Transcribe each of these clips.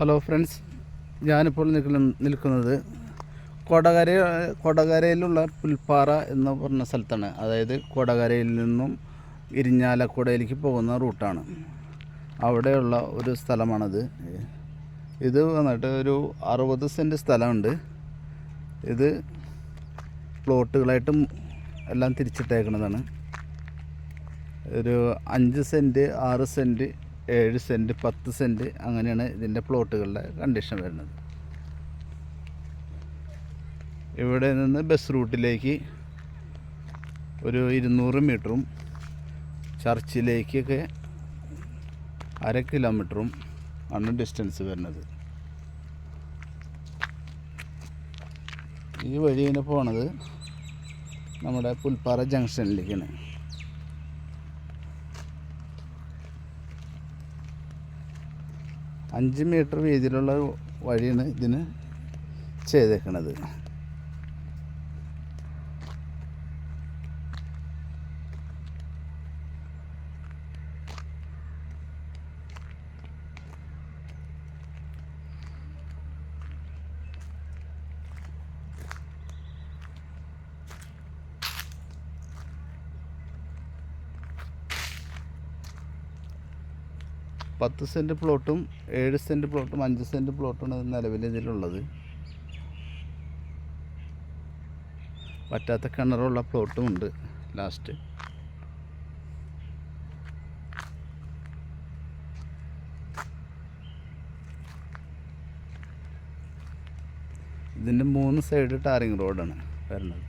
Hello friends ഞാനിപ്പോൾ നിൽക്കുന്ന നിൽക്കുന്നത് കൊടകര കൊടകരയിലുള്ള പുൽപ്പാറ എന്ന് പറഞ്ഞ സ്ഥലത്താണ്. അതായത് കൊടകരയിൽ നിന്നും ഇരിഞ്ഞാലക്കുടയിലേക്ക് പോകുന്ന റൂട്ടാണ്. അവിടെയുള്ള ഒരു സ്ഥലമാണത്. ഇത് വന്നിട്ട് ഒരു അറുപത് സെന്റ് സ്ഥലമുണ്ട്. ഇത് പ്ലോട്ടുകളായിട്ടും എല്ലാം തിരിച്ചിട്ടേക്കുന്നതാണ് ഒരു അഞ്ച് സെന്റ് ആറ് സെന്റ് ഏഴ് സെന്റ് പത്ത് സെന്റ് അങ്ങനെയാണ് ഇതിന്റെ പ്ലോട്ടുകളുടെ കണ്ടീഷൻ വരുന്നത്. ഇവിടെ നിന്ന് ബസ് റൂട്ടിലേക്ക് ഒരു ഇരുന്നൂറ് മീറ്ററും ചർച്ചിലേക്കൊക്കെ അര കിലോമീറ്ററും ആണ് ഡിസ്റ്റൻസ് വരുന്നത്. ഈ വഴി ഇങ്ങനെ പോണത് നമ്മുടെ പുൽപ്പാറ ജംഗ്ഷനിലേക്കാണ് അഞ്ച് മീറ്റർ വീതിയിലുള്ള വഴിയാണ് ഇതിന് ചെയ്തേക്കണത്. പത്ത് സെന്റ് പ്ലോട്ടും ഏഴ് സെന്റ് പ്ലോട്ടും അഞ്ച് സെന്റ് പ്ലോട്ടുമാണ് നിലവിൽ ഇതിലുള്ളത്. പറ്റാത്ത കിണറുള്ള പ്ലോട്ടും ഉണ്ട് ലാസ്റ്റ്. ഇതിന്റെ മൂന്ന് സൈഡ് ടാറിങ് റോഡാണ് വരുന്നത്.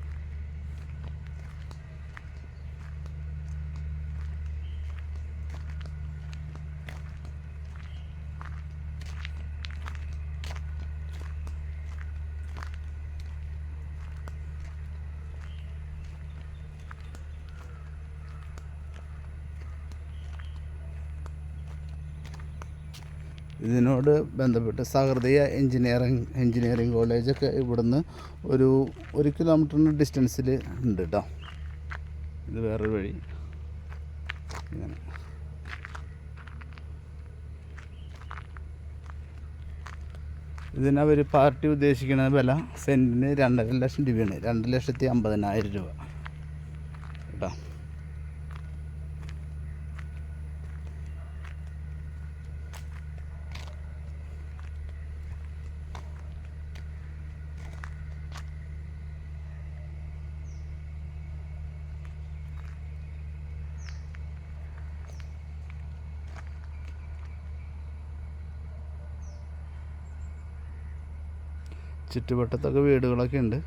ഇതിനോട് ബന്ധപ്പെട്ട് സഹൃദയ എഞ്ചിനീയറിംഗ് എഞ്ചിനീയറിംഗ് കോളേജൊക്കെ ഇവിടുന്ന് ഒരു ഒരു കിലോമീറ്ററിന് ഡിസ്റ്റൻസിൽ ഉണ്ട് കേട്ടോ ഇത് വേറൊരു വഴി. ഇങ്ങനെ. ഇതിനവർ പാർട്ടി ഉദ്ദേശിക്കുന്ന വില സെന്റിന് രണ്ടര ലക്ഷം രൂപയാണ്. രണ്ട് ലക്ഷത്തി അമ്പതിനായിരം രൂപ. കേട്ടോ ചുറ്റുവട്ടത്തൊക്കെ വീടുകളൊക്കെ ഉണ്ട്.